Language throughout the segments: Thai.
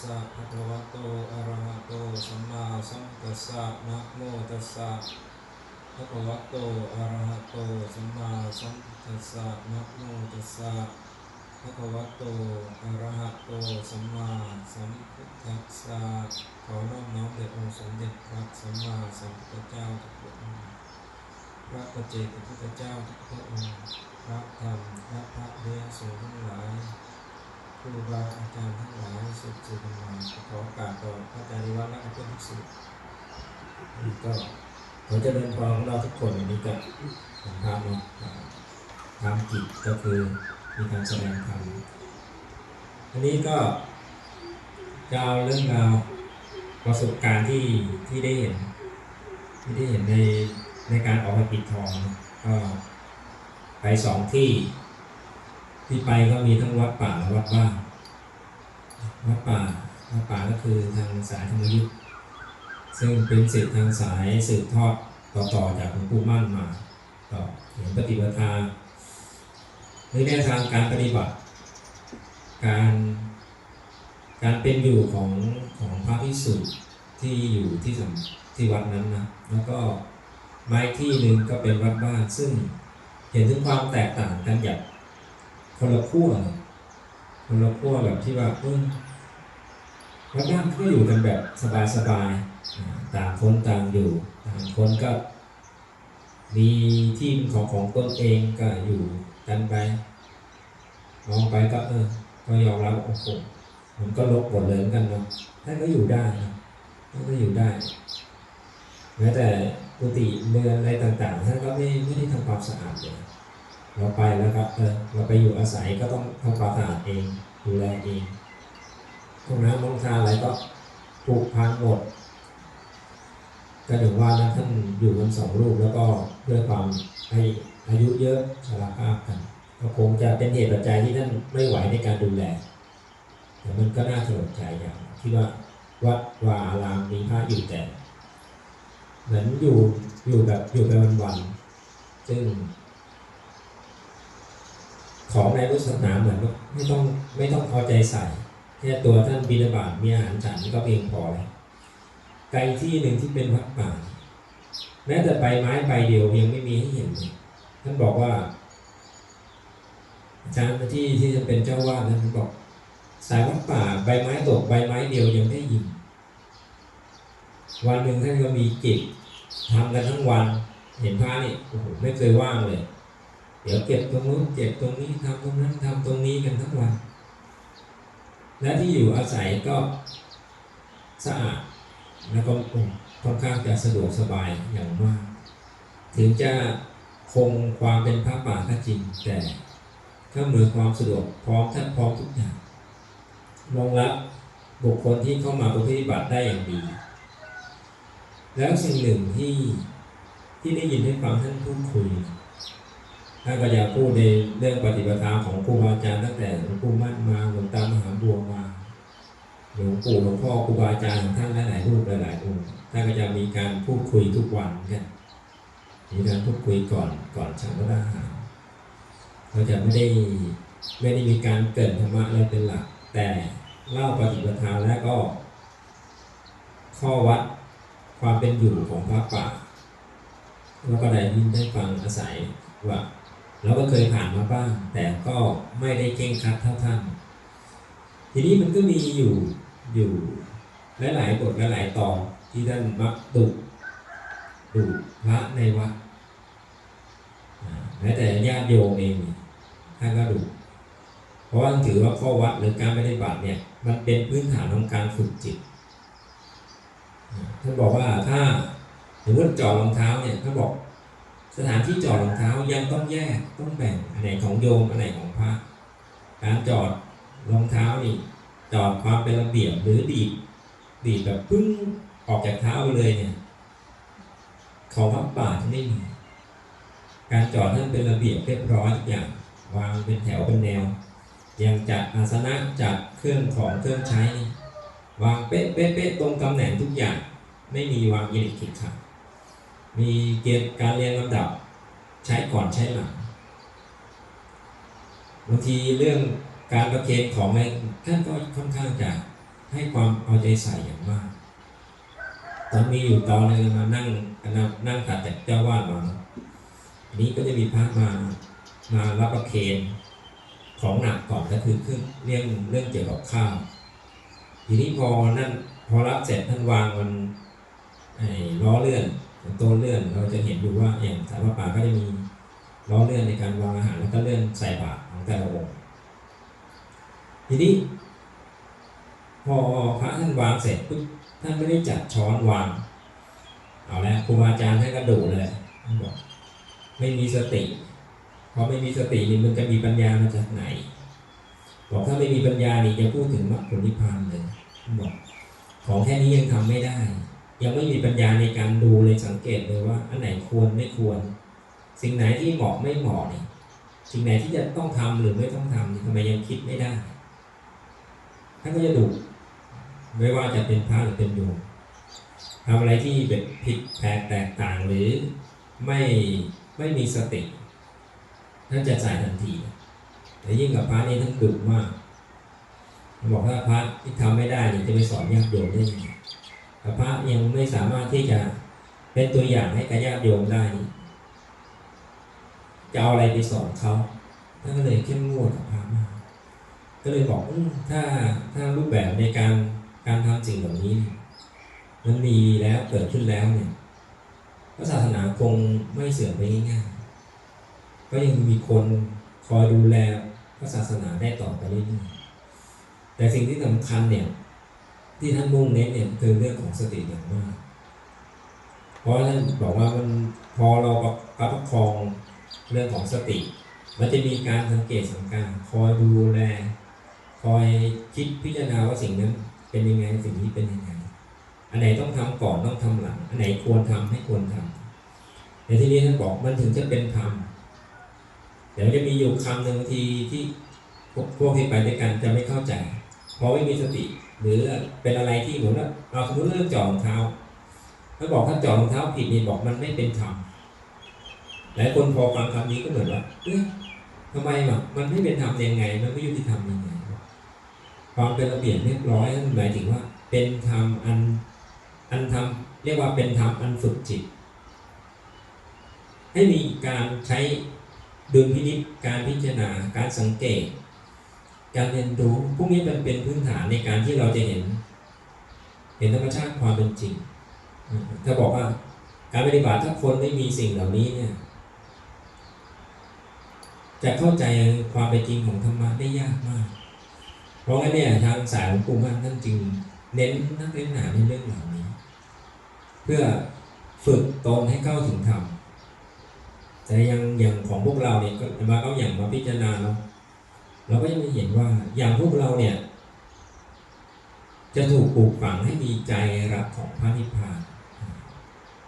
สะภะคะวะโต อะระหะโต สัมมาสัมพุทธัสสะ นะโมตัสสะภะคะวะโต อะระหะโต สัมมาสัมพุทธัสสะ นะโมตัสสะภะคะวะโต อะระหะโต สัมมาสัมพุทธัสสะ ขอน้อมน้อมแด่องค์สมเด็จพระสัมมาสัมพุทธเจ้าทุกพระองค์พระปัจเจกพุทธเจ้าทุกพระองค์ พระธรรม และพระเดชสงฆ์ทั้งหลาย ครูบาอาจารย์ทั้งหลายสุดสุดมาขอโอกาสต่อพระอาจารย์นิวัฒน์และเพื่อนทุกสิ่งนี่ก็ขอเจริญพรของเราทุกคนอันนี้ก็สัมภาษณ์เนาะทำกิจก็คือมีการแสดงธรรมอันนี้ก็จะเอาเรื่องราวประสบการณ์ที่ที่ได้เห็น ที่ได้เห็นในในการออกไปปิดทองก็ไปสองที่ ที่ไปก็มีทั้งวัดป่าและวัดบ้าน วัดป่าวัดป่าก็คือทางสายธรรมยุทธ์ซึ่งเป็นสิทธิทางสายสืบทอดต่อๆจากหลวงปู่มั่นมาต่อเห็นปฏิปทาในแนวทางการปฏิบัติ การการเป็นอยู่ของของพระภิกษุที่อยู่ที่สำที่วัดนั้นนะแล้วก็ไม้ที่หนึ่งก็เป็นวัดบ้านซึ่งเห็นถึงความแตกต่างกันอย่างคนละขั้วคนละขั้วแบบที่ว่าเออ วัดบ้าก็อยู่กันแบบสบายๆต่างคนต่างอยู่ต่างคนก็ มีที่ของของตนเองก็อยู่กันไปมองไปก็เออก็ยอมรับโอ้โหมันก็ลบหมดเลยเหมือนกันเนาะท่านก็อยู่ได้นะท่านก็อยู่ได้แม้แต่กุฏิเรือนอะไรต่างๆท่านก็ไม่ไม่ได้ทำความสะอาดเลยเราไปแล้วก็เออเราไปอยู่อาศัยก็ต้องทำความสะอาดเองดูแลเอง ห้องน้ำห้องท่าอะไรก็ปลูกพังหมดก็ถึงว่านะท่านอยู่กันสองรูปแล้วก็ด้วยความให้อายุเยอะชราภาพกันก็คงจะเป็นเหตุปัจจัยที่ท่านไม่ไหวในการดูแล แต่มันก็น่าสลดใจอย่างที่ว่าวัดวาอารามมีพระอยู่แต่เหมือนอยู่อยู่แบบอยู่ไปวันๆซึ่ง ของในพุทธศาสนาเหมือนว่าไม่ต้องไม่ต้องเอาใจใส่ แค่ตัวท่านบิณฑบาตมีอาหารฉันก็เพียงพอแล้วไกลที่หนึ่งที่เป็นวัดป่าแม้แต่ใบไม้ใบเดียวยังไม่มีให้เห็นเลยท่านบอกว่า อาจารย์ที่ที่จะเป็นเจ้าวาดนั้นท่านบอก สายวัดป่าใบไม้ตกใบไม้เดียวยังได้ยินวันหนึ่งท่านก็มีกิจทำกันทั้งวัน เห็นพระนี่โอ้โหไม่เคยว่างเลย เดี๋ยวเก็บตรงนู้นเก็บตรงนี้ทำตรงนั้นทำตรงนี้กันทั้งวัน และที่อยู่อาศัยก็สะอาดแล้วก็ค่อนข้างจะสะดวกสบายอย่างมาก ถึงจะคงความเป็นพระป่าก็จริงแต่ก็เหมือนความสะดวกพร้อมท่านพร้อมทุกอย่างรองรับบุคคลที่เข้ามาปฏิบัติได้อย่างดี แล้วสิ่งหนึ่งที่ที่ได้ยินได้ฟังท่านพูดคุย ท่านก็จะพูดในเรื่องปฏิปทาของครูบาอาจารย์ตั้งแต่หลวงปู่มั่นมาหลวงตามหาบัวมาหลวงปู่หลวงพ่อครูบาอาจารย์ของท่านหลายๆรูปหลายๆองค์ท่านก็จะมีการพูดคุยทุกวันกันมีการพูดคุยก่อนก่อนฉันพระอาหารเราจะไม่ได้ไม่ได้มีการเกิดธรรมะอะไรเป็นหลัก แต่เล่าปฏิปทาแล้วก็ ข้อวัดความเป็นอยู่ของพระป่าแล้วก็ได้ยินได้ฟังอาศัยว่า เราก็เคยผ่านมาบ้าง แต่ก็ไม่ได้เก่งครัดเท่าท่านทีนี้มันก็มีอยู่อยู่หลายๆบทหลายๆตอนที่ท่านมักดุดุพระในวัดแม้แต่ญาติโยมเองท่านก็ดุเพราะว่าถือว่าข้อวัดหรือการปฏิบัติเนี่ยมันเป็นพื้นฐานของการฝึกจิตท่านบอกว่าถ้าสมมติจอดรองเท้าเนี่ยท่านบอก สถานที่จอดรองเท้ายังต้องแยกต้องแบ่งอันไหนของโยมอันไหนของพระ การจอดรองเท้านี่จอดความเป็นระเบียบหรือดีดดีดแบบปึ้งออกจากเท้าไปเลยเนี่ยของพระป่าที่ไม่มีการจอดท่านเป็นระเบียบเรียบร้อยทุกอย่างวางเป็นแถวเป็นแนวย่างจัดอาสนะจัดเครื่องของเครื่องใช้ วางเป๊ะเป๊ะเป๊ะตรงตำแหน่งทุกอย่าง ไม่มีวางยิริขิดขัด มีเกณฑ์การเรียนลำดับ ใช้ก่อนใช้หลังบางทีเรื่องการประเคนของอะไรท่านก็ค่อนข้างจะให้ให้ความเอาใจใส่อย่างมากตอนมีอยู่ตอนนึงมานั่งนั่งนั่งตัดจากเจ้าวาดมานนี้ก็จะมีพระมามารับประเคนของหนักก่อนก็คือเครื่องเรื่องเรื่องเกี่ยวกับข้าวทีนี้พอนั่นพอรับเสร็จท่านวางมันไอ้ล้อเลื่อน ต๊ะเลื่อนเราจะเห็นอยู่ว่าอย่างสายพระป่าก็จะมีล้อเลื่อนในการวางอาหารแล้วก็เลื่อนใส่บาตรของแต่ละองค์ทีนี้ พอพระท่านวางเสร็จปุ๊บท่านไม่ได้จัดช้อนวาง เอาแล้วครูบาอาจารย์ท่านก็ดุเลยท่านบอกไม่มีสติพอไม่มีสตินี่มันจะมีปัญญามาจากไหน บอกถ้าไม่มีปัญญานี่จะพูดถึงมรรคผลนิพพานเลยบอกของแค่นี้ยังทำไม่ได้ ยังไม่มีปัญญาในการดูเลยสังเกตเลยว่า อันไหนควรไม่ควร สิ่งไหนที่เหมาะไม่เหมาะนี่สิ่งไหนที่จะต้องทำหรือไม่ต้องทำทำไมยังคิดไม่ได้ท่านก็จะดุไม่ว่าจะเป็นพระหรือเป็นโยมทำอะไรที่เป็นผิดแปลกแตกต่างหรือไม่ไม่มีสติท่านจะใส่ทันทีแต่ยิ่งกับพระนี่ท่านดุมากบอกว่าพระที่ทำไม่ได้นี่จะไปสอนญาติโยมได้ยังไง พระยังไม่สามารถที่จะเป็นตัวอย่างให้กับญาติโยมได้ จะเอาอะไรไปสอนเขาท่านก็เลยเข้มงวดกับพระมากก็เลยบอกอถ้าถ้ารูปแบบในการการทำสิ่งเหล่านี้ มันมีแล้วเกิดขึ้นแล้วเนี่ยพระศาสนาคงไม่เสื่อมไปง่ายๆก็ยังมีคนคอยดูแลพระศาสนาได้ต่อไปเรื่อยๆแต่สิ่งที่สำคัญเนี่ย ที่ท่านมุ่งเน้นเนี่ยคือเรื่องของสติอย่างมาก เพราะท่านบอกว่ามันพอเราประคับประคองเรื่องของสติ มันจะมีการสังเกตสังการคอยดูแลคอยคิดพิจารณาว่าสิ่งนั้นเป็นยังไงสิ่งนี้เป็นยังไง อันไหนต้องทำก่อนต้องทำหลัง อันไหนควรทำให้ควรทำในที่นี้ท่านบอกมันถึงจะเป็นธรรมเดี๋ยวจะมีอยู่คำหนึ่งทีที่พวกที่ไปด้วยกันจะไม่เข้าใจ เพราะไม่มีสติ หรือเป็นอะไรที่เหมือนว่าเราสมมติเรื่องจอดรองเท้าถ้าบอกถ้าจอดรองเท้าผิดนี่บอกมันไม่เป็นธรรมหลายคนพอฟังคำนี้ก็เหมือนว่าเอ๊ะทำไมแบบมันไม่เป็นธรรมยังไง มันไม่ยุติธรรมยังไงความเป็นระเบียบเรียบร้อยนั่นหมายถึงว่า เป็นธรรมอันอันทำเรียกว่าเป็นธรรมอันฝึกจิต ให้มีการใช้ดุลพินิจการพิจารณาการสังเกต การเรียนรู้พวกนี้มันเป็นพื้นฐานในการที่เราจะเห็น เห็นธรรมชาติความเป็นจริง ถ้าบอกว่าการปฏิบัติถ้าคนไม่มีสิ่งเหล่านี้เนี่ย จะเข้าใจความเป็นจริงของธรรมะได้ยากมาก เพราะงั้นเนี่ยทางสายของกลุ่มท่านจึงเน้นนักเรียนหนาในเรื่องเหล่านี้ เพื่อฝึกตนให้เข้าถึงธรรมแต่ยังอย่างของพวกเราเนี่ยก็มาก็อย่างมาพิจารณาเนาะ เราก็ยังไม่เห็นว่าอย่างพวกเราเนี่ย จะถูกปลูกฝังให้มีใจรักของพระนิพพาน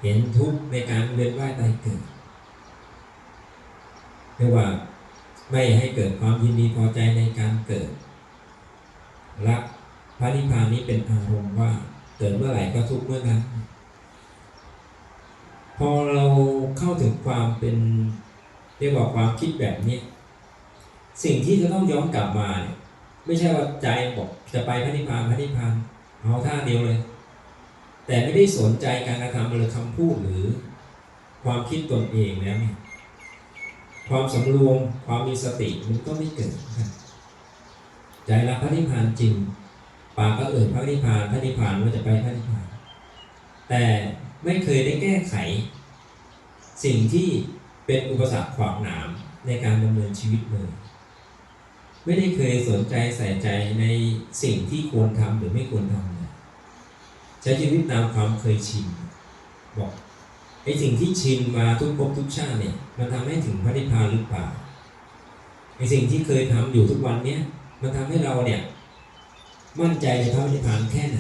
เห็นทุกข์ในการเวียนว่ายตายเกิดเรียกว่าไม่ให้เกิดความยินดีพอใจในการเกิด รักพระนิพพานนี้เป็นอารมณ์ว่าเกิดเมื่อไหร่ก็ทุกเมื่อนั้น พอเราเข้าถึงความเป็นเรียกว่าความคิดแบบนี้ สิ่งที่จะต้องย้อนกลับมาเนี่ยไม่ใช่ว่าใจบอกจะไปพระนิพพานพระนิพพานเอาท่าเดียวเลย แต่ไม่ได้สนใจการกระทำหรือคำพูดหรือ ความคิดตนเองแล้วเนี่ยความสำรวมความมีสติมันก็ไม่เกิดใจรักพระนิพพานจริงปากก็เอ่ยพระนิพพานพระนิพพานว่าจะไปพระนิพพาน แต่ไม่เคยได้แก้ไข สิ่งที่เป็นอุปสรรคขวางหนามในการดำเนินชีวิตเลย ไม่ได้เคยสนใจใส่ใจในสิ่งที่ควรทำหรือไม่ควรทำเลยใช้ชีวิตตามความเคยชินบอกไอ้สิ่งที่ชินมาทุกภพทุกชาติเนี่ยมันทำให้ถึงพระนิพพานหรือเปล่าไอ้สิ่งที่เคยทำอยู่ทุกวันเนี้ยมันทำให้เราเนี่ยมั่นใจในพระนิพพานแค่ไหน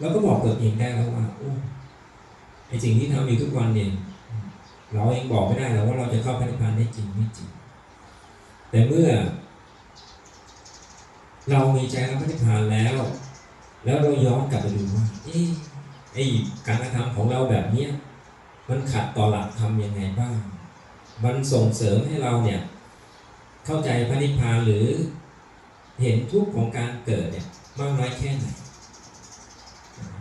เราก็บอกตัวเองได้แล้วว่าโอ้ไอ้สิ่งที่ทำอยู่ทุกวันเนี่ยเราเองบอกไม่ได้แล้วว่าเราจะเข้าพระนิพพานได้จริงไม่จริง แต่เมื่อ เรามีใจรักพระนิพพานแล้ว แล้วเราย้อนกลับไปดูว่าเอ๊ะไอ้การกระทำของเราแบบเนี้ยมันขัดต่อหลักธรรมยังไงบ้าง มันส่งเสริมให้เราเนี่ย เข้าใจพระนิพพานหรือเห็นทุกข์ของการเกิดเนี่ยมากน้อยแค่ไหน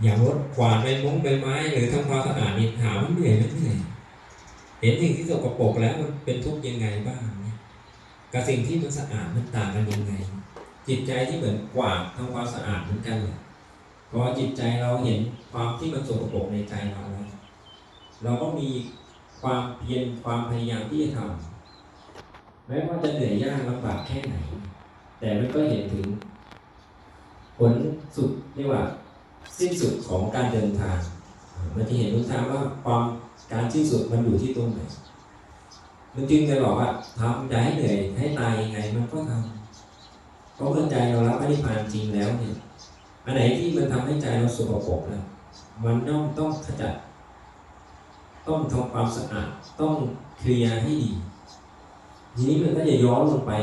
อย่างรถกวาดใบมงใบไม้ หรือทำความสะอาดนี่ถามว่าเหนื่อยไหมเหนื่อยเห็นสิ่งที่สกปรกแล้วมันเป็นทุกข์ยังไงบ้างเกับสิ่งที่มันสะอาดมันต่างกันยังไง จิตใจที่เหมือนกวาดทำความสะอาดเหมือนกันเลยพอจิตใจเราเห็นความที่มันสกปรกในใจเราแล้วเราก็มีความเพียรความพยายามที่จะทำแม้ว่าจะเหนื่อยยากลำบากแค่ไหน แต่มันก็เห็นถึง ผลสุดเรียกว่า สิ้นสุดของการเดินทางมันจะเห็นทุกทางว่าความการสิ้นสุดมันอยู่ที่ตรงไหน มันจึงจะบอกว่าทำใจให้เหนื่อยให้ตายยังไงมันก็ทำเพราะเมื่อใจเรารับพระนิพพานจริงแล้วเนี่ยอันไหนที่มันทำให้ใจเราสกปรกแล้วมันต้องต้องขจัด ต้องทำความสะอาดต้องเคลียร์ให้ดีทีนี้มันก็จะย้อนลงไป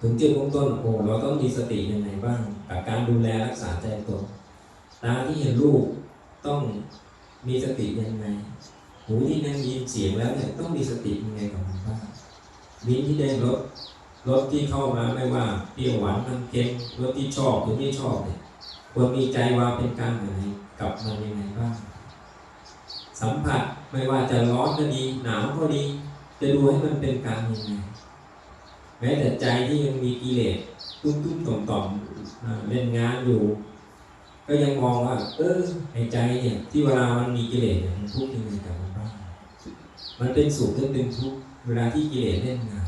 ถึงจุดเริ่มต้นโอ้เราต้องมีสติยังไงบ้างกับการดูแลรักษาใจตัวตาที่เห็นรูปต้องมีสติยังไง หูที่ได้ยินเสียงแล้วเนี่ยต้องมีสติยังไงกับมันบ้างลิ้นที่ได้รสรสที่เข้ามาไม่ว่าเปรี้ยวหวานมันเค็มรสที่ชอบหรือไม่ชอบเนี่ยควรมีใจวางเป็นกลางยังไงกับมันยังไงบ้างสัมผัสไม่ว่าจะร้อนก็ดีหนาวก็ดี จะดูให้มันเป็นกลางยังไงแม้แต่ใจที่ยังมีกิเลสตุ้มตุ้มต่อมต่อมเล่นงานอยู่ ก็ยังมองว่า เออไอ้ใจเนี่ยที่เวลามันมีกิเลสเนี่ยมันทุกข์ยังไงกับมันบ้าง มันเป็นสุขหรือเป็นทุกข์เวลาที่กิเลสเล่นงาน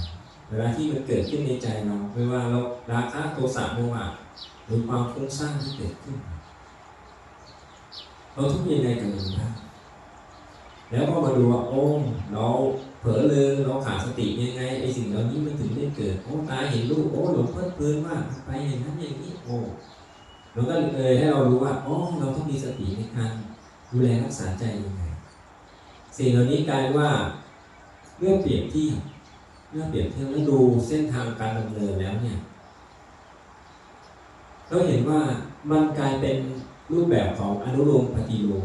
เวลาที่มันเกิดขึ้นในใจเราไม่ว่าเราราคะโทสะโมหะหรือความฟุ้งซ่านที่เกิดขึ้น เราทุกข์ยังไงกับมันบ้างแล้วก็มาดูว่าโอ้เราเผลอเลยเราขาดสติยังไงไอ้สิ่งเหล่านี้มันถึงได้เกิดโอ้ตาเห็นรูปโอ้หลงเพลิดเพลินมากไปอย่างนั้นอย่างนี้โอ้มันก็เลยให้เรารู้ว่าโอ๋อเราต้องมีสติในการดูแลรักษาใจยังไง สิ่งเหล่านี้กลายว่าเมื่อเปรียบเที่เมื่อเปรียบเทียบแล้วดูเส้นทางการดำเนินแล้วเนี่ยเราเห็นว่ามันกลายเป็นรูปแบบของอนุโลมปฏิโลม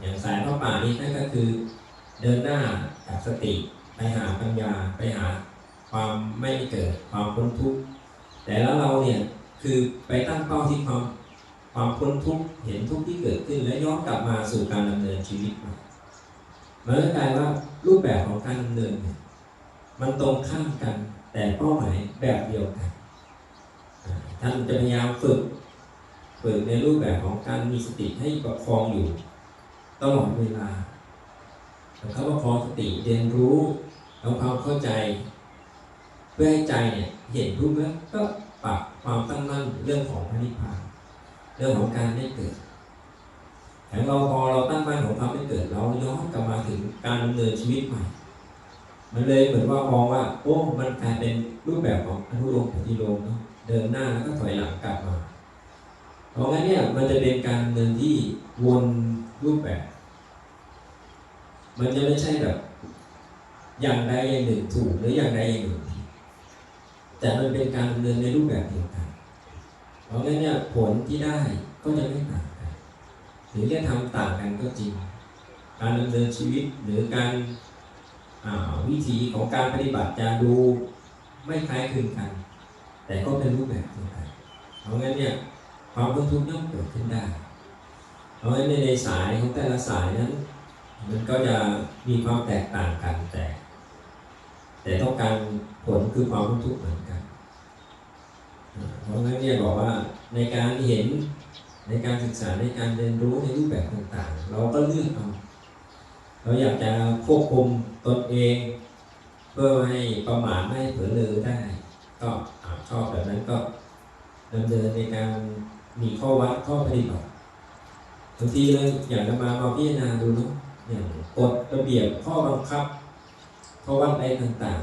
อย่างสายพระป่านี้นั่นก็คือเดินหน้าจากสติไปหาปัญญาไปหาความไม่เกิดความพ้นทุกข์แต่แล้วเราเนี่ยคือไปตั้งเป้าที่ความความพ้นทุกข์เห็นทุกข์ที่เกิดขึ้นและย้อนกลับมาสู่การดำเนินชีวิตใหม่ มันก็กลายว่ารูปแบบของการดำเนินเนี่ยมันตรงข้ามกัน แต่เป้าหมายแบบเดียวกันท่านจะพยายามฝึกฝึกในรูปแบบของการมีสติให้ประคองอยู่ตลอดเวลาแต่เขาประคองสติเรียนรู้ทำความเข้าใจ เพื่อให้ใจเนี่ยเห็นรูปแล้วก็ปรับความตั้งมั่นเรื่องของพระนิพพานเรื่องของการได้เกิด แต่เราพอเราตั้งมั่นของความได้เกิดเราย้อนกลับมาถึงการดำเนินชีวิตใหม่ มันเลยเหมือนว่ามองว่าโอ้มันกลายเป็นรูปแบบของอนุโลมปฏิโลมเนาะเดินหน้าแล้วก็ถอยหลังกลับมาเพราะงั้นเนี่ยมันจะเป็นการเดินที่วนรูปแบบ มันจะไม่ใช่แบบ อย่างใดอย่างหนึ่งถูกหรืออย่างใดอย่างหนึ่งผิดแต่มันเป็นการเนินในรูปแบบเดียวกันเพราะงั้นเนี่ยผลที่ได้ก็จะไม่ต่าง ถึงจะทำต่างกันก็จริง การดำเนินชีวิตหรือการวิธีของการปฏิบัติจะดูไม่คล้ายคลึงกัน แต่ก็เป็นรูปแบบเดียวกันเพราะงั้นเนี่ยความพ้นทุกข์ย่อมเกิดขึ้นได้ เพราะงั้นในในสายของแต่ละสายนั้น มันก็จะมีความแตกต่างกันแต่ แต่ต้องการผลคือความพ้นทุกข์เหมือนกัน เพราะงั้นเนี่ยบอกว่าในการเห็น ในการศึกษาในการเรียนรู้ในรูปแบบต่างๆ เราก็เลือกเอาเราอยากจะควบคุมตนเอง เพื่อให้ประมาทไม่เผลอเลยได้ ก็ชอบแบบนั้นก็ดำเนินในการมีข้อวัดข้อปฏิบัติบางทีเราอยากจะมามาพิจารณาดูเนาะอย่างกฎระเบียบข้อบังคับข้อวัดอะไรต่าง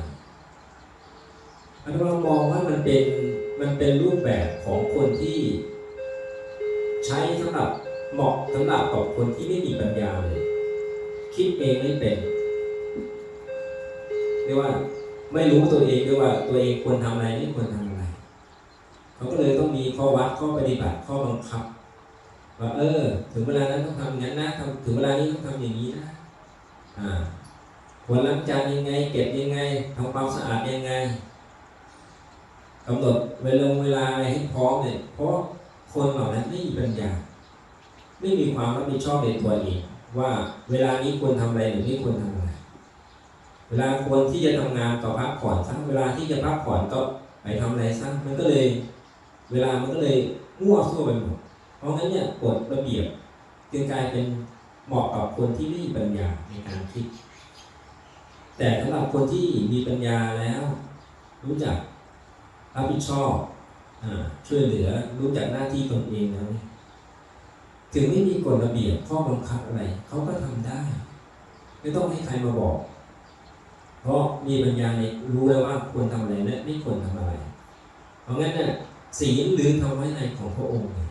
ๆอันเรามองว่ามันเป็นมันเป็นรูปแบบของคนที่ ใช้สำหรับเหมาะสำหรับกับคนที่ไม่มีปัญญาเลย คิดเองไม่เป็นเรียกว่า ไม่รู้ตัวเองด้วยว่า ตัวเองควรทำอะไรไม่ควรทำอะไร เขาก็เลยต้องมีข้อวัดข้อปฏิบัติข้อบังคับว่าเออ ถึงเวลานั้นต้องทำอย่างนั้นนะทำถึงเวลานี้ต้องทำอย่างนี้นะอ่าควรล้างจานยังไง เก็บยังไงทำความสะอาดยังไงกำหนดเวลาเวลาอะไรให้พร้อมเนี่ยเพราะ คนเหล่านั้นไม่มีปัญญา ไม่มีความรับผิดชอบในตัวเองว่าเวลานี้ควรทำอะไรหรือไม่ควรทำอะไร เวลาควรที่จะทำงานก็พักผ่อนซะเวลาที่จะพักผ่อนก็ไปทำอะไรซะมันก็เลย เวลามันก็เลยมั่วซั่วไปหมดเพราะงั้นเนี่ยกฎระเบียบจึงกลายเป็นเหมาะกับคนที่ไม่มีปัญญาในการคิด แต่สำหรับคนที่มีปัญญาแล้ว รู้จักรับผิดชอบ ช่วยเหลือรู้จักหน้าที่ตนเองแล้วเนี่ยถึงไม่มีกฎระเบียบข้อบังคับอะไรเขาก็ทำได้ ไม่ต้องให้ใครมาบอก เพราะมีปัญญาในรู้แล้วว่าควรทำอะไรและไม่ควรทำอะไร เพราะงั้นเนี่ยศีลหรือธรรมวินัยของพระองค์เนี่ย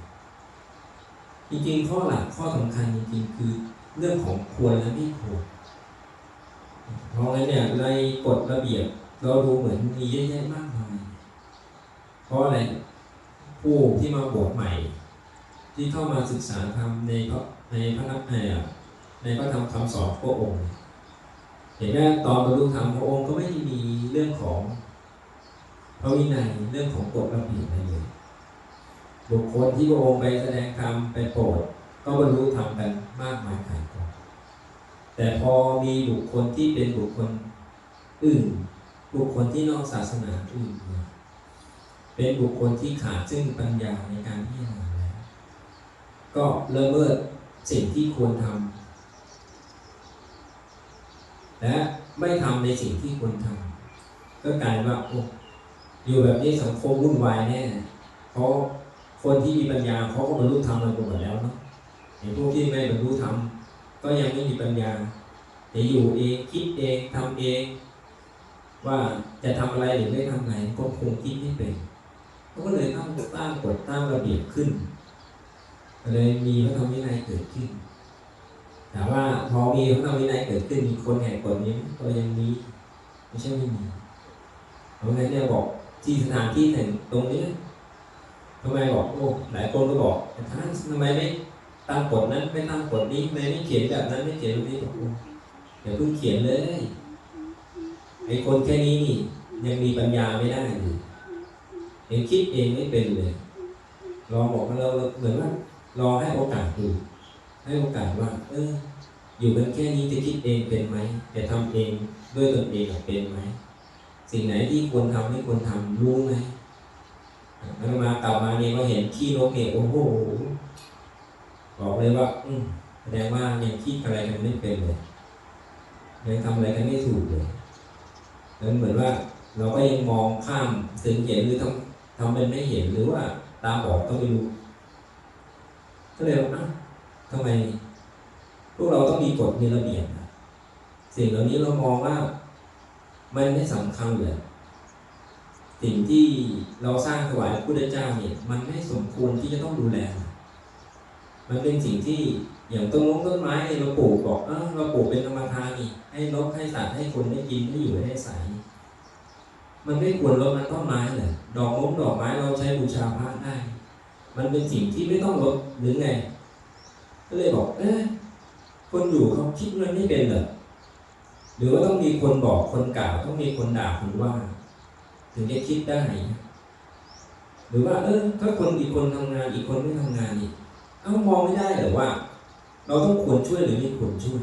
จริงๆข้อหลักข้อสำคัญจริงๆคือเรื่องของควรและไม่ควรเพราะงั้นเนี่ยในกฎระเบียบเราดูเหมือนมีเยอะแยะมากมาย เพราะอะไรผู้ที่มาบวชใหม่ ที่เข้ามาศึกษาธรรมในพระในพระนักในอะในพระธรรมคำสอนพระองค์ เห็นไหมตอนบรรลุธรรมพระองค์ก็ไม่ได้มีเรื่องของพระวินัยเรื่องของกฎระเบียบอะไรเลยบุคคลที่พระองค์ไปแสดงธรรมไปโปรดก็บรรลุธรรมกันมากมายกายกองแต่พอมีบุคคลที่เป็นบุคคลอื่น บุคคลที่นอกศาสนาอื่นมา เป็นบุคคลที่ขาดซึ่งปัญญาในการพิจารณาแล้วก็ละเมิดสิ่งที่ควรทำและไม่ทำในสิ่งที่ควรทำก็กลายว่าโอ้อยู่แบบนี้สังคมวุ่นวายแน่เพราะคนที่มีปัญญาเขาก็บรรลุธรรมมาหมดแล้วเนาะไอ้พวกที่ไม่บรรลุธรรมก็ยังไม่มีปัญญาจะอยู่เองคิดเองทำเอง ว่าจะทำอะไรหรือไม่ทำอะไรก็คงคิดไม่เป็น ก็เลยต้องตั้งกฎตั้งระเบียบขึ้นเลยมีพระธรรมวินัยเกิดขึ้นแต่ว่าพอมีพระธรรมวินัยเกิดขึ้นมีคนแหกกฎนี้ก็ยังมีไม่ใช่ไม่มีเพราะงั้นเนี่ยบอกที่สถานที่แห่งตรงนี้ทำไมบอกโอ้หลายคนก็บอกท่านทำไมไม่ตั้งกฎนั้นไม่ตั้งกฎนี้ไม่ไม่เขียนแบบนั้นไม่เขียนแบบนี้บอกอย่าเพิ่งเขียนเลยไอ้คนแค่นี้นี่ยังมีปัญญาไม่ได้เลย ยังคิดเองไม่เป็นเลยลองบอกเราเหมือนว่ารอให้โอกาสดูให้โอกาสว่า เออ อยู่กันแค่นี้จะคิดเองเป็นไหมจะทำเองด้วยตนเองเป็นไหมสิ่งไหนที่ควรทำไม่ควรทำรู้ไหมแล้วมากลับมาเนี่ยมาเห็นขี้นกเนี่ยโอ้โหบอกเลยว่า อืแสดงว่ายังคิดอะไรกันไม่เป็นเลยยังทำอะไรกันไม่ถูกเลยนั้นเหมือนว่า เราก็ยังมองข้ามถึงเห็นหรือทำ ทำเป็นไม่เห็นหรือว่าตาบอดก็ไม่รู้ก็เลยว่าทำไม พวกเราต้องมีกฎมีระเบียบสิ่งเหล่านี้เรามองว่า มันไม่สำคัญเลยสิ่งที่เราสร้างถวายพระพุทธเจ้าเนี่ย มันไม่สมควรที่จะต้องดูแล มันเป็นสิ่งที่อย่างต้นมงต้นไม้เราปลูกบอกเออเราปลูกเป็นธรรมทานนี่ให้นกให้สัตว์ให้คนได้กินได้อยู่ได้ใส่ มันไม่ควรลดมันต้นไม้เลยดอกมงดอกไม้เราใช้บูชาพระได้ มันเป็นสิ่งที่ไม่ต้องลดหรือไง ก็เลยบอก เออคนอยู่เขาคิดมันไม่เป็นเหรอหรือว่าต้องมีคนบอกคนกล่าวต้องมีคนด่าคนว่า ถึงจะคิดได้ หรือว่า เออถ้าคนอีกคนทำงานอีกคนไม่ทำงานอีกเอ้ามองไม่ได้เหรือว่า เราต้องควรช่วยหรือไม่ควรช่วย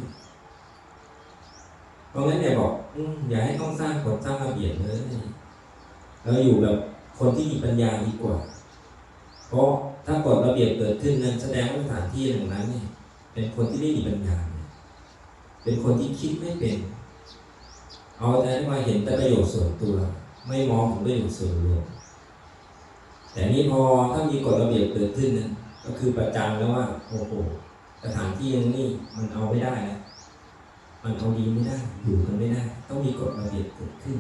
ราะงั้นอย่าบอกอือย่าให้ต้องสร้างกฎสร้างระเบียบเลยเราอยู่แบบคนที่มีปัญญาดีกว่า เพราะถ้ากฎระเบียบเกิดขึ้นนั้นแสดงว่าสถานที่อย่างนั้นเนี่ยเป็นคนที่ไม่มีปัญญา เป็นคนที่คิดไม่เป็น เอาแต่มาเห็นแต่ประโยชน์ส่วนตัว ไม่มองถึงประโยชน์ส่วนรวมแต่นี้พอถ้ามีกฎระเบียบเกิดขึ้นนั้นก็คือประจันแล้วว่าโอ้โหสถานที่อย่างนี้มันเอาไม่ได้แล้ว มันเอาดีไม่ได้อยู่กันไม่ได้ ต้องมีกฎระเบียบเกิดขึ้น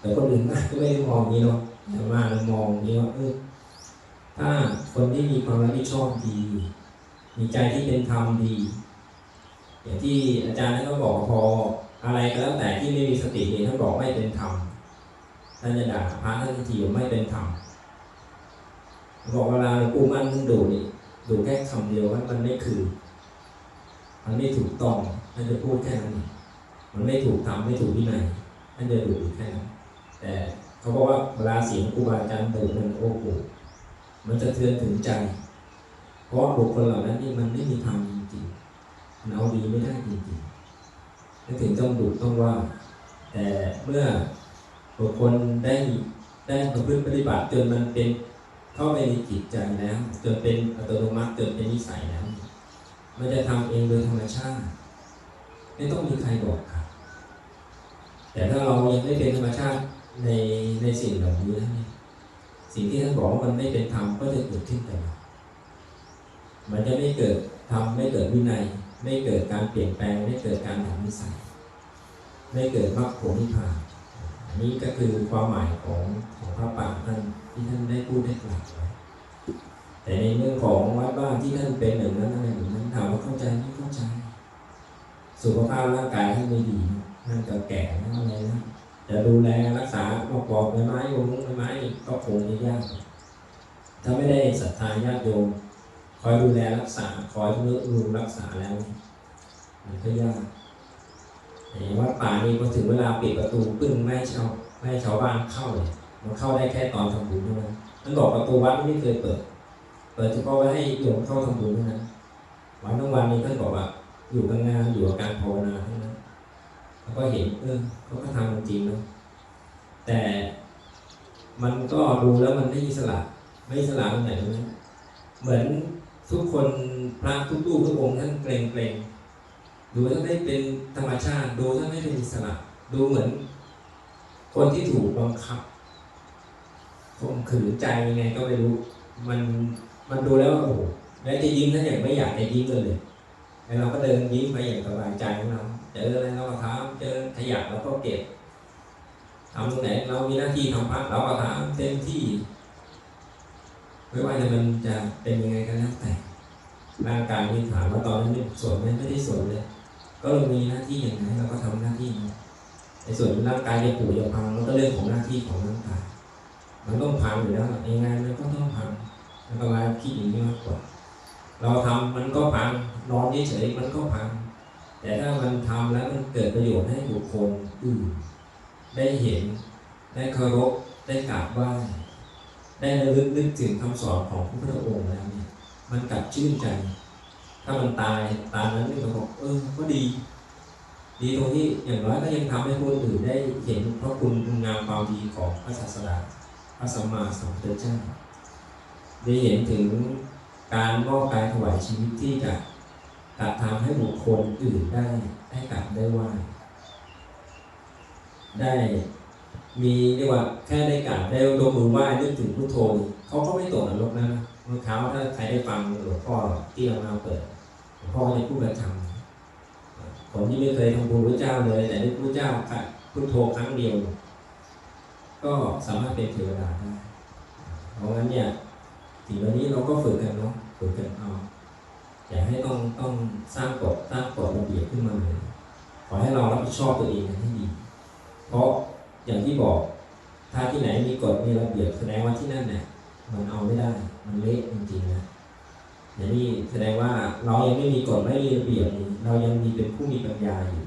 แต่คนอื่นมากก็ไม่ได้มองนี้เนาะแต่ว่าเรามองนี้ว่าเออถ้าคนที่มีความรับผิดชอบดี มีใจที่เป็นธรรมดี อย่างที่อาจารย์ท่านก็บอกพออะไรก็แล้วแต่ที่ไม่มีสติเนี่ยท่านบอกไม่เป็นธรรมท่านจะด่าพระท่านทีว่าไม่เป็นธรรมบอกเวลาหลวงปู่มั่นท่านดูนี่ดูแค่คำเดียวว่ามันไม่คือ มันไม่ถูกต้องท่านจะพูดแค่นั้นมันไม่ถูกทำไม่ถูกวินัยท่านจะดูแค่นั้นแต่เขาบอกว่าเวลาเสียงครูบาอาจารย์ตื่นมันโอ้โหมันจะเทือนถึงใจ เพราะบุคคลเหล่านั้นนี่มันไม่มีธรรมจริงๆมันเอาดีไม่ได้จริงๆนั่นถึงต้องดุต้องว่า แต่เมื่อบุคคลได้ได้ประพฤติปฏิบัติจนมันเป็นเข้าไปในจิตใจแล้วจนเป็นอัตโนมัติจนเป็นนิสัยแล้ว มันจะทำเองโดยธรรมชาติ ไม่ต้องมีใครบอกครับ แต่ถ้าเรายังไม่เป็นธรรมชาติในในสิ่งเหล่านี้สิ่งที่ท่านบอกว่ามันไม่เป็นธรรมก็จะเกิดขึ้นกับเรามันจะไม่เกิดธรรมไม่เกิดวินัย ไม่เกิดการเปลี่ยนแปลง ไม่เกิดการทำนิสัยไม่เกิดมรรคผลนิพพานอันนี้ก็คือความหมายของของพระป่าท่านที่ท่านได้พูดได้กล่าวไว้ แต่ในเรื่องของวัดบ้านที่ท่านเป็นอย่งนั้นอะไรอย่างนั้นถามว่าเข้าใจไม่เข้าใจ สุขภาพร่างกายท่านไม่ดีท่านก็แก่นะอะไรนะจะดูแลรักษาบอกบอกใบไม้วงใบไม้ก็คงจะยากถ้าไม่ได้ศรัทธาญาติโยมคอยดูแลรักษาคอยเลือกรูรักษาแล้วมันก็ยากแต่วัดป่านี่พอถึงเวลาปิดประตูปึ้งไม่ให้ชาวไม่ให้ชาวบ้านเข้าเลยมันเข้าได้แค่ตอนทำบุญเท่านั้นนั่นบอกประตูวัดไม่เคยเปิด ปิดเฉพาะไว้ให้โยมเข้าทำบุญเท่านั้นวันทั้งวันนี้ท่านบอกว่า อยู่กับงานอยู่กับการภาวนาเท่านั้นแล้วก็เห็นเออเขาก็ทำจริงนะแต่มันก็ดูแล้วมันไม่อิสระไม่อิสระตรงไหนรู้ไหมเหมือนทุกคนพระทุกรูปทุกองค์ท่านเกรงเกรงดูท่านไม่เป็นธรรมชาติดูท่านไม่เป็นอิสระดูเหมือน คนที่ถูกบังคับข่มขืนใจยังไงก็ไม่รู้มัน มันดูแล้วโอ้โหแม้จะยิ้มท่านอย่างไม่อยากจะยิ้มเลยแล้วเราก็เดินยิ้มไปอย่างสบายใจของเราเจออะไรเราก็ทำเจอขยะเราก็เก็บทำตรงไหนเรามีหน้าที่ทำพักเราก็ทำเต็มที่ ไม่ว่าจะมันจะเป็นยังไงก็แล้วแต่ร่างกายนี่ถามว่าตอนนั้นไม่สนไหมไม่ได้สนเลย ก็เรามีหน้าที่อย่างไรเราก็ทำหน้าที่ในส่วนร่างกายจะปู่จะพังมันก็เรื่องของหน้าที่ของร่างกายมันต้องพังอยู่แล้วยังไงมันก็ต้องพัง แล้วก็มาคิดอย่างนี้มากกว่า เราทำมันก็พังนอนเฉยมันก็พัง แต่ถ้ามันทำแล้วมันเกิดประโยชน์ให้บุคคลอื่นได้เห็น ได้เคารพได้กราบไหว้ได้ระลึกนึกถึงคำสอนของพระพุทธองค์แล้วเนี่ยมันกลับชื่นใจ ถ้ามันตายตามนั้นนี่ก็บอกเออก็ดีดีตรงที่อย่างน้อยก็ยังทำให้คนอื่นได้เห็นพระคุณงามความดีของพระศาสดาพระสัมมาสัมพุทธเจ้า ได้เห็นถึงการมอบกายถวายชีวิตที่จะกระทำให้บุคคลอื่นได้ได้กลับได้ไหวได้มีเรียกว่าแค่ได้กราบได้ยกมือไหว้นึกถึงพุทโธเขาก็ไม่ตกนรกนะเมื่อเช้าถ้าใครได้ฟังหลวงพ่อที่เรามาเปิดหลวงพ่อจะพูดประจำผมที่ไม่เคยทำบุญพระเจ้าเลย แต่ได้พระเจ้าพุทโธครั้งเดียว ก็สามารถเป็นเทวดาได้เพราะงั้นเนี่ย สิ่งเหล่านี้เราก็ฝึกกันเนาะฝึกกันเอาอย่าให้ต้องต้องสร้างกฎสร้างกฎระเบียบขึ้นมาเลยขอให้เรารับผิดชอบตัวเองให้ดี เพราะอย่างที่บอก ถ้าที่ไหนมีกฎมีระเบียบแสดงว่าที่นั่นเนี่ยมันเอาไม่ได้ มันเละจริงๆนะอย่างนี้แสดงว่าเรายังไม่มีกฎไม่มีระเบียบเรายังมีเป็นผู้มีปัญญาอยู่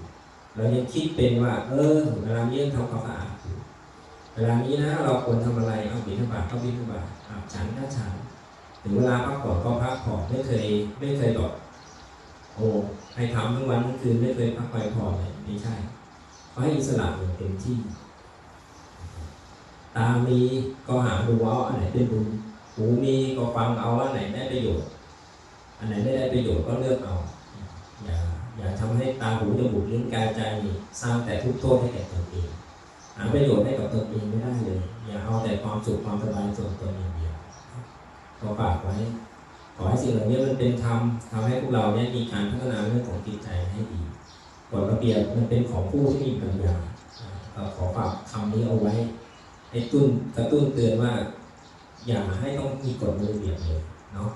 เรายังคิดเป็นว่า เออเวลานี้ทำความสะอาด เวลานี้นะเราควรทำอะไรเอาบิณฑบาตก็บิณฑบาตอาบฉันก็ฉันถึงเวลาพักผ่อนก็พักผ่อนไม่เคยไม่เคยแบบโอ้ให้ทำทั้งวันทั้งคืนไม่เคยพักไปผ่อนเลยไม่ใช่เขาให้อิสระอย่างเต็มที่ ตามีก็หาดูว่าอันไหนเป็นบุญหูมีก็ฟังเอาว่าไหนได้ประโยชน์ อันไหนไม่ได้ประโยชน์ก็เลือกเอาอย่าอย่าทำให้ตาหูจมูกลิ้นกายใจสร้างแต่ทุกข์โทษให้แก่ตนเอง หาประโยชน์ให้กับตนเองไม่ได้เลย อย่าเอาแต่ความสุขความสบายส่วนตนอย่างเดียวขอฝากไว้ขอให้สิ่งเหล่านี้มันเป็นธรรมทำให้พวกเราเนี่ยมีการพัฒนาเรื่องของจิตใจให้ดีกฎระเบียบมันเป็นของผู้ที่มีปัญญาขอฝากคำนี้เอาไว้ให้ตุ้นกระตุ้นเตือนว่า อย่าให้ต้องมีกฎระเบียบเลยเนาะ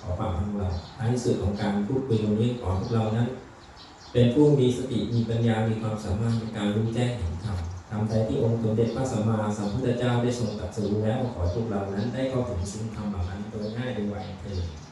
ขอฝากพวกเราท้ายสุดของการพูดคุยตรงนี้ของพวกเรานั้น เป็นผู้มีสติมีปัญญามีความสามารถในการรู้แจ้งเห็นธรรม ทำใจที่องค์สมเด็จพระสัมมาสัมพุทธเจ้าได้ทรงตรัสรู้แล้วขอให้พวกเรานั้นได้เข้าถึงสิ่งธรรมเหล่านั้นโดยง่ายโดยไวเถิด